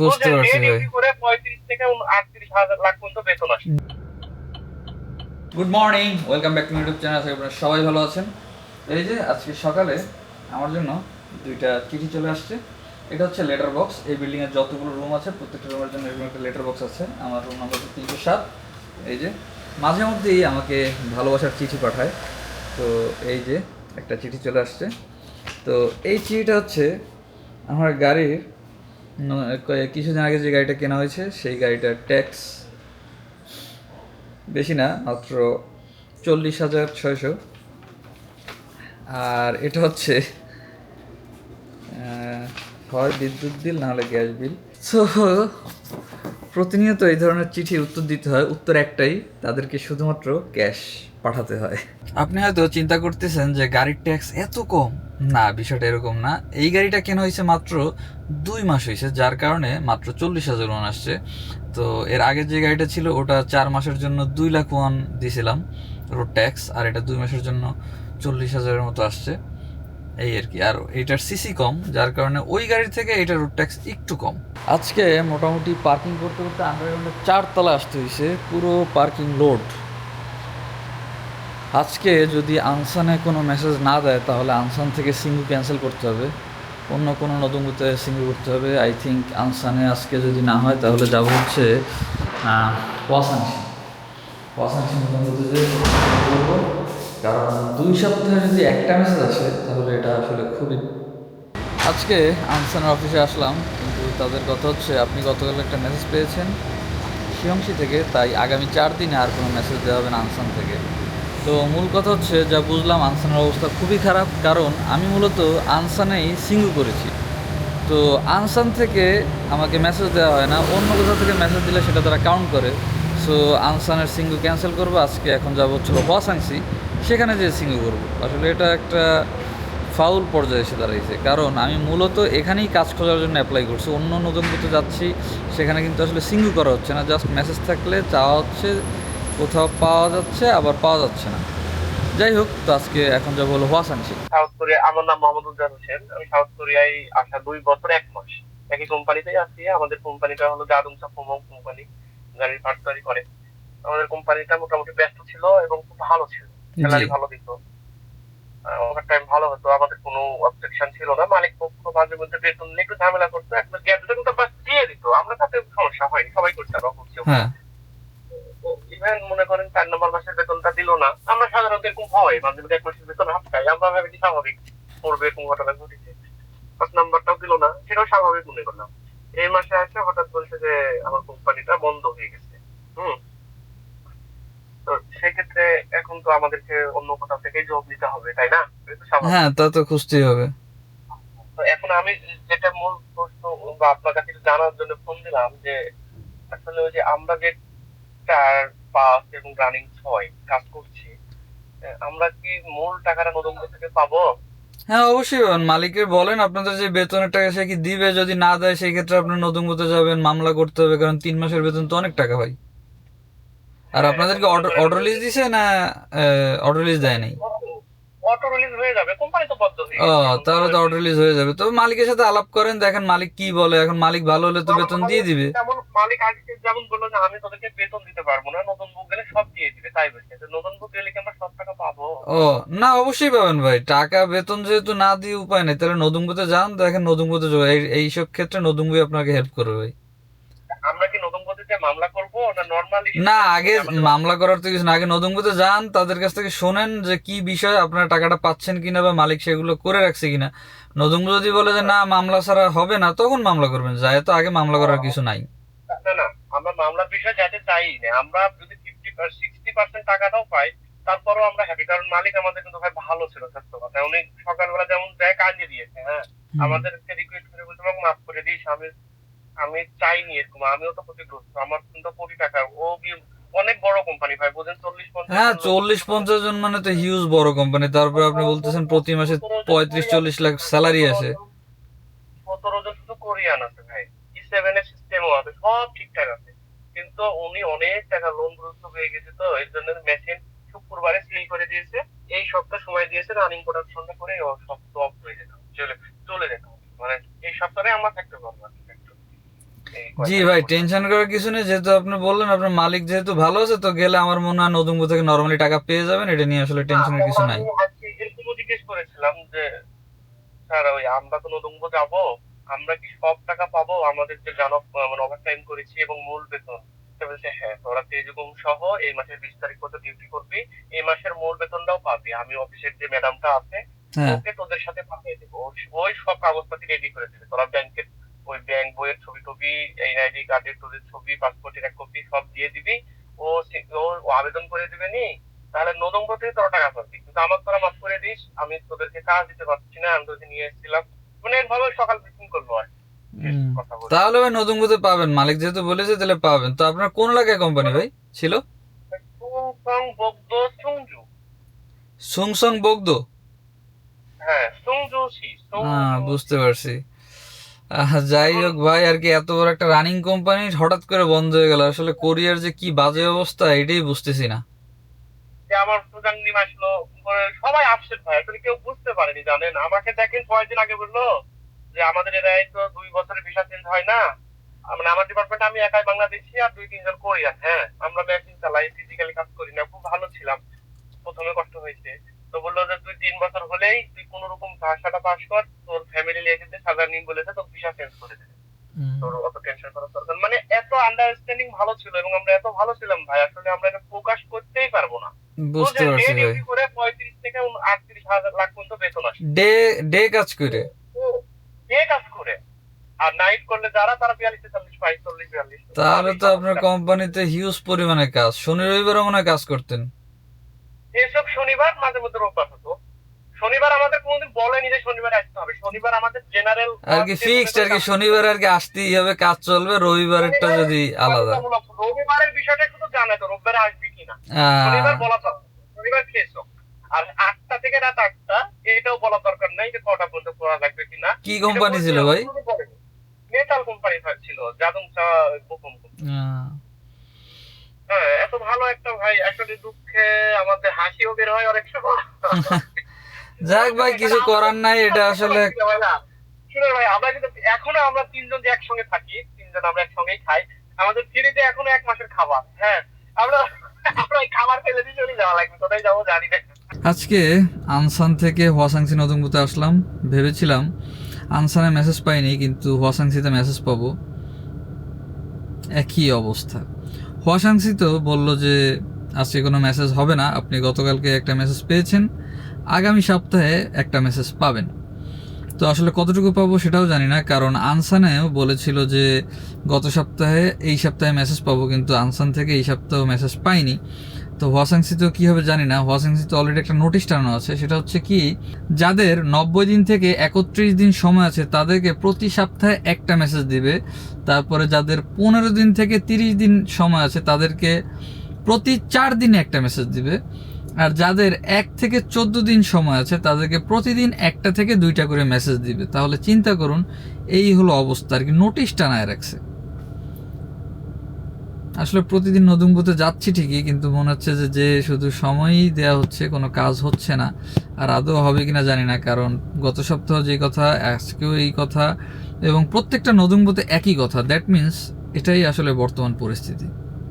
বুঝতে পারছি ভাই। করে পঁয়ত্রিশ থেকে আটত্রিশ হাজার লাখ পর্যন্ত বেতন আসে। Good morning welcome back to YouTube channel আশা করি আপনারা সবাই ভালো আছেন। এই যে আজকে সকালে আমার জন্য দুইটা চিঠি চলে আসছে। এটা হচ্ছে লেটার বক্স এই বিল্ডিংয়ের যতগুলো রুম আছে প্রত্যেকটা রুমের জন্য এরকম একটা লেটার বক্স আছে। আমার রুম নাম্বার তিনশো সাত। এই যে মাঝে মধ্যেই আমাকে ভালোবাসার চিঠি পাঠায়। তো এই যে একটা চিঠি চলে আসছে। তো এই চিঠিটা হচ্ছে আমার গাড়ির কিছুদিন আগে যে গাড়িটা কেনা হয়েছে সেই গাড়িটার ট্যাক্স বেশি না মাত্র চল্লিশ হাজার ছয়শো। আর এটা হচ্ছে হয় বিদ্যুৎ বিল নাহলে গ্যাস বিল। সো প্রতিনিয়ত এই ধরনের চিঠির উত্তর দিতে হয়। উত্তর একটাই, তাদেরকে শুধুমাত্র ক্যাশ পাঠাতে হয়। আপনি হয়তো চিন্তা করতেছেন যে গাড়ির ট্যাক্স এত কম। না, বিষয়টা এরকম না। এই গাড়িটা কেনা হয়েছে মাত্র দুই মাস হয়েছে, যার কারণে মাত্র চল্লিশ হাজার ওয়ান আসছে। তো এর আগে যে গাড়িটা ছিল, ওটা চার মাসের জন্য দুই লাখ ওয়ান দিয়েছিলাম রোড ট্যাক্স আর এটা দুই মাসের জন্য চল্লিশ হাজারের মতো আসছে। এই আর কি। আর এটার সিসি কম, যার কারণে ওই গাড়ির থেকে এটা রোড ট্যাক্স একটু কম। আজকে মোটামুটি পার্কিং করতে করতে আন্ডারগ্রাউন্ডের চারতলা আসতে হয়েছে পুরো পার্কিং লোড আজকে যদি আনসানে কোনো মেসেজ না দেয়, তাহলে আনসান থেকে সিঙ্গু ক্যান্সেল করতে হবে। অন্য কোনো নতুনগুতে সিঙ্গু করতে হবে। আই থিঙ্ক আনসানে আজকে যদি না হয়, তাহলে যাব হচ্ছে ওয়াসাংশি নতুনগুতে যে করব কারণ দুই সপ্তাহে যদি একটা মেসেজ আসে, তাহলে এটা আসলে খুবই আজকে আনসানের অফিসে আসলাম, কিন্তু তাদের কথা হচ্ছে, আপনি গতকাল একটা মেসেজ পেয়েছেন শিয়ংশি থেকে, তাই আগামী চার দিনে আর কোনো মেসেজ দেওয়া হবে না আনসান থেকে। তো মূল কথা হচ্ছে, যা বুঝলাম, আনসানের অবস্থা খুবই খারাপ, কারণ আমি মূলত আনসানেই সিঙ্গু করেছি। তো আনসান থেকে আমাকে মেসেজ দেওয়া হয় না, অন্য কোথাও থেকে মেসেজ দিলে সেটা তারা কাউন্ট করে। সো আনসানের সিঙ্গু ক্যান্সেল করব, আজকে এখন যাব হচ্ছিল হসাংসি সেখানে যে সিঙ্গু করব। আসলে এটা একটা ফাউল পর্যায়ে এসে দাঁড়িয়েছে কারণ আমি মূলত এখানেই কাজ খোঁজার জন্য অ্যাপ্লাই করছি। অন্য নতুন কোথাও যাচ্ছি, সেখানে কিন্তু আসলে সিঙ্গু করা হচ্ছে না। জাস্ট মেসেজ থাকলে চাওয়া হচ্ছে, কোথাও পাওয়া যাচ্ছে, আবার পাওয়া যাচ্ছে না। যাই হোক, তো আজকে এখন যাব হলো হোয়াসাংশি সাউথ কোরিয়া আমার নাম মোহাম্মদ উজ্জান হোসেন। আমি সাউথ কোরিয়ায় আসা দুই বছর, এক মাস। একই কোম্পানিতেই আছি। আমাদের কোম্পানিটা হলো জাদুংসা ফোমং কোম্পানি গাড়ির পার্ট তৈরি করে। আমাদের কোম্পানিটা মোটামুটি ব্যস্ত ছিল এবং খুব ভালো ছিল। স্যালারি ভালো দিত। ওভার টাইম ভালো হতো আমাদের কোনো অবজেকশন ছিল না। মালিক পক্ষ মাঝে মধ্যে বেতন নিয়ে একটু ঝামেলা করতো একটা গ্যাপ কিন্তু বাস দিয়ে দিত। আমরা তাতে সমস্যা হয়নি সবাই করতে পারব কেউ হ্যাঁ। ইভেন মনে করেন চার নম্বর মাসের বেতনটা দিল না আমরা সাধারণত এরকম হয় মাঝে মধ্যে এক মাসের বেতন হাত খাই আমরা ভাবি স্বাভাবিক করবে এরকম ঘটনা ঘটেছে। পাঁচ নাম্বারটাও দিল না সেটাও স্বাভাবিক মনে করলাম। এই মাসে আসে হঠাৎ বলছে যে আমার কোম্পানিটা বন্ধ হয়ে গেছে হুম তো সেক্ষেত্রে এখন তো আমাদেরকে অন্য কোথাও থেকে জব নিতে হবে তাই না? হ্যাঁ তা তো খুঁজতেই হবে। তো এখন আমি যেটা মূল প্রশ্ন বা আপনার কাছে জানার জন্য ফোন দিলাম যে আসলে ওই যে আমরা যে চার পাঁচ এবং রানিং ছয় কাজ করছি আমরা কি মূল টাকাটা নতুন থেকে পাবো? হ্যাঁ অবশ্যই মালিকের বলেন আপনাদের যে বেতনের টাকা সে কি দিবে? যদি না দেয় সেই ক্ষেত্রে আপনার নতুন কোথাও যাবেন মামলা করতে হবে কারণ তিন মাসের বেতন তো অনেক টাকা ভাই। আর আপনাদেরকে অর্ডার লিস্ট দিছে না অর্ডার লিস্ট দেয় নাই? অটো রিলিজ হয়ে যাবে কোম্পানি তো ও তাহলে তো অর্ডার লিস্ট হয়ে যাবে। তবে মালিকের সাথে আলাপ করেন দেখেন মালিক কি বলে। এখন মালিক ভালো হলে তো বেতন দিয়ে দিবে। যেমন মালিক আজকে যেমন বলল যে আমি তোদেরকে বেতন দিতে পারব না নতুন বুক গেলে সব দিয়ে দিবে তাই বলছে। নতুন বুক গেলে কি আমরা সব টাকা পাবো? ও না অবশ্যই পাবেন ভাই। টাকা বেতন যেহেতু না দিয়ে উপায় নেই তাহলে নতুন কোথাও যান দেখেন নতুন যাবে। এই এইসব ক্ষেত্রে নতুন বই আপনাকে হেল্প করবে ভাই আমরা কি নতুন পদ্ধতিতে মামলা করব না নর্মালি না আগে মামলা করার তো কিছু না। আগে যান তাদের কাছ থেকে শোনেন যে কি বিষয় আপনারা টাকাটা পাচ্ছেন কিনা বা মালিক সেগুলো করে রাখছে কিনা। যদি বলে যে না মামলা ছাড়া হবে না তখন মামলা করবেন। যায় তো আগে মামলা করার কিছু নাই। না না আমরা মামলার বিষয়ে যাতে চাই না আমরা যদি ফিফটি সিক্সটি পার্সেন্ট টাকাটাও পাই তারপরও আমরা হ্যাপি কারণ মালিক আমাদের কিন্তু ভাই ভালো ছিল সত্য কথা। উনি সকালবেলা যেমন দেয় কাজে দিয়েছে হ্যাঁ। আমাদেরকে রিকোয়েস্ট করে বলতে মাফ করে দিস আমি আমি চাইনি এরকম আমিও তো ক্ষতিগ্রস্ত আমার কিন্তু কোটি টাকা ও কি- অনেক বড় কোম্পানি ভাই বুঝেন চল্লিশ পঞ্চাশ হ্যাঁ। চল্লিশ পঞ্চাশ জন মানে তো হিউজ বড় কোম্পানি তারপরে আপনি বলতেছেন প্রতি মাসে পঁয়ত্রিশ চল্লিশ লাখ স্যালারি আসে। সতেরো জন শুধু কোরিয়ান আছে ভাই। ই সেভেন এর সিস্টেমও আছে সব ঠিকঠাক আছে। কিন্তু উনি অনেক টাকা লোন গ্রস্ত হয়ে গেছে তো এর জন্য মেশিন শুক্রবারে সিল করে দিয়েছে। এই সপ্তাহ সময় দিয়েছে রানিং প্রোডাকশনটা করে ও সব অফ হয়ে যেত চলে চলে যেত। মানে এই সপ্তাহে আমার থাকতে পারব জি ভাই টেনশন করার কিছু নেই যেহেতু আপনি বললেন আপনার মালিক যেহেতু ভালো আছে তো গেলে আমার মনে হয় নদুম্বু থেকে নরমালি টাকা পেয়ে যাবেন এটা নিয়ে আসলে টেনশনের কিছু নাই। জিজ্ঞেস করেছিলাম যে স্যার ওই আমরা তো যাব আমরা কি সব টাকা পাবো? আমাদের যে জানক মানে করেছি এবং মূল বেতন। বলছে হ্যাঁ তোরা তেজগুম সহ এই মাসের বিশ তারিখ পর্যন্ত ডিউটি করবি এই মাসের মূল বেতনটাও পাবি। আমি অফিসের যে ম্যাডামটা আছে হ্যাঁ। ওকে তোদের সাথে পাঠিয়ে দেবো। ওই সব কাগজপাতি রেডি করে দেবে। তোরা ব্যাংকের ওই ব্যাংক বইয়ের ছবি টবি এনআইডি কার্ডের তোদের ছবি পাসপোর্টের এক কপি সব দিয়ে দিবি। ও ও আবেদন করে দিবে নি তাহলে নদম্ব থেকে তোরা টাকা পাবি। কিন্তু আমার তোরা মাফ করে দিস আমি তোদেরকে কাজ দিতে পারছি না আমি তোকে নিয়ে এসেছিলাম। মানে এভাবে সকাল মিটিং করব আর তাহলে ভাই নদুম্বুতে পাবেন। মালিক যেহেতু বলেছে তাহলে পাবেন। তো আপনার কোন এলাকায় কোম্পানি ভাই ছিল? সুংসং বগ্ধ সুংজু। সুংসং বগদো? হ্যাঁ হ্যাঁ বুঝতে পারছি। যাই হোক ভাই, আর কি এত বড় একটা রানিং কোম্পানি হঠাৎ করে বন্ধ হয়ে গেল। আসলে কোরিয়ার যে কি বাজে অবস্থা, এটাই বুঝতেছি না। আমার আসলো মানে সবাই আপসেট ভাই, আসলে কেউ বুঝতে পারেনি, জানেন? আমাকে দেখেন কয়েকদিন আগে বলল যে আমাদের এরাই তো দুই বছরের ভিসা চেঞ্জ হয় না। মানে আমার ডিপার্টমেন্টে আমি একাই বাংলাদেশি আর দুই, তিনজন কোরিয়ান হ্যাঁ? আমরা মেশিন চালাই ফিজিক্যালি কাজ করি না, খুব ভালো ছিলাম। প্রথমে কষ্ট হয়েছে। তো বলল যে তুই তিন বছর হলেই তুই কোন রকম ভাষাটা পাস কর তোর ফ্যামিলি দে সাদা নিম বলেছে তোর ভিসা চেঞ্জ করে দেবে। তোর অত টেনশন করার দরকার মানে এত আন্ডারস্ট্যান্ডিং ভালো ছিল এবং আমরা এত ভালো ছিলাম ভাই আসলে আমরা এটা প্রকাশ করতেই পারব না। বুঝতে পারছি ভাই। করে পঁয়ত্রিশ থেকে আটত্রিশ হাজার লাখ পর্যন্ত বেতন আসে। ডে ডে কাজ করে। কে কাজ করে। আর নাইট করলে যারা তারা বিয়াল্লিশ তেতাল্লিশ পঁয়তাল্লিশ বিয়াল্লিশ। তাহলে তো আপনার কোম্পানিতে হিউজ পরিমাণে কাজ। শনি রবিবারও মনে কাজ করতেন। এসব শনিবার মাঝে মধ্যে রোববার হতো। শনিবার আমাদের কোনোদিন বলেনি যে শনিবার আসতে হবে। শনিবার আমাদের জেনারেল আর কি ফিক্সড আর কি শনিবার আর কি আসতেই হবে কাজ চলবে রবিবারেরটা যদি আলাদা। রবিবারের বিষয়টা শুধু জানে তো রোববারে আসবি কিনা। শনিবার বলা দরকার শনিবার খেয়েছো আর আটটা থেকে রাত আটটা এটাও বলা দরকার নাই যে কটা পর্যন্ত পড়া লাগবে কিনা। কি কোম্পানি ছিল ভাই? মেটাল কোম্পানি ছিল যাদুম চা আহ, হ্যাঁ এত ভালো একটা ভাই আসলে দুঃখে আমাদের হাসিও বের হয় অনেক সময়। যাক ভাই কিছু করার নাই এটা আসলে ভাই আমরা কিন্তু এখনও আমরা তিনজন যে একসঙ্গে থাকি তিনজন আমরা একসঙ্গেই খাই আমাদের ফ্রিতে এখনও এক মাসের খাবার হ্যাঁ। আমরা আমরা খাবার ফেলে দিয়ে চলে যাওয়া লাগবে কোথায় যাব জানি না। আজকে আনসান থেকে হোয়াসাংসি নতুনগুতে আসলাম ভেবেছিলাম আনসানে মেসেজ পাইনি কিন্তু হোয়াসাংসিতে মেসেজ পাবো। একই অবস্থা। হোয়াসাংসি তো বলল যে, আজকে কোনো মেসেজ হবে না, আপনি গতকালকে একটা মেসেজ পেয়েছেন, আগামী সপ্তাহে একটা মেসেজ পাবেন। তো আসলে কতটুকু পাবো সেটাও জানি না, কারণ আনসানেও বলেছিল যে, গত সপ্তাহে, এই সপ্তাহে মেসেজ পাবো, কিন্তু আনসান থেকে এই সপ্তাহ মেসেজ পাইনি। তো হোয়াসাংসিতেও কী হবে জানি না হোয়াসাংসিতে অলরেডি একটা নোটিশ টানো আছে, সেটা হচ্ছে কি, যাদের নব্বই দিন থেকে একত্রিশ দিন সময় আছে, তাদেরকে প্রতি সপ্তাহে একটা মেসেজ দিবে। তারপরে যাদের পনেরো দিন থেকে তিরিশ দিন সময় আছে, তাদেরকে প্রতি চার দিনে একটা মেসেজ দিবে। আর যাদের এক থেকে চোদ্দ দিন সময় আছে, তাদেরকে প্রতিদিন একটা থেকে দুইটা করে মেসেজ দিবে। তাহলে চিন্তা করুন, এই হলো অবস্থা, আর কি নোটিশ টানায় রাখছে। আসলে প্রতিদিন নতুন পথে যাচ্ছি ঠিকই, কিন্তু মনে হচ্ছে যে যে শুধু সময়ই দেয়া হচ্ছে, কোনো কাজ হচ্ছে না। আর আদৌ হবে কিনা জানি না, কারণ গত সপ্তাহ যে কথা, আজকেও এই কথা, এবং প্রত্যেকটা নতুন পথে একই কথা। দ্যাট মিন্স এটাই আসলে বর্তমান পরিস্থিতি।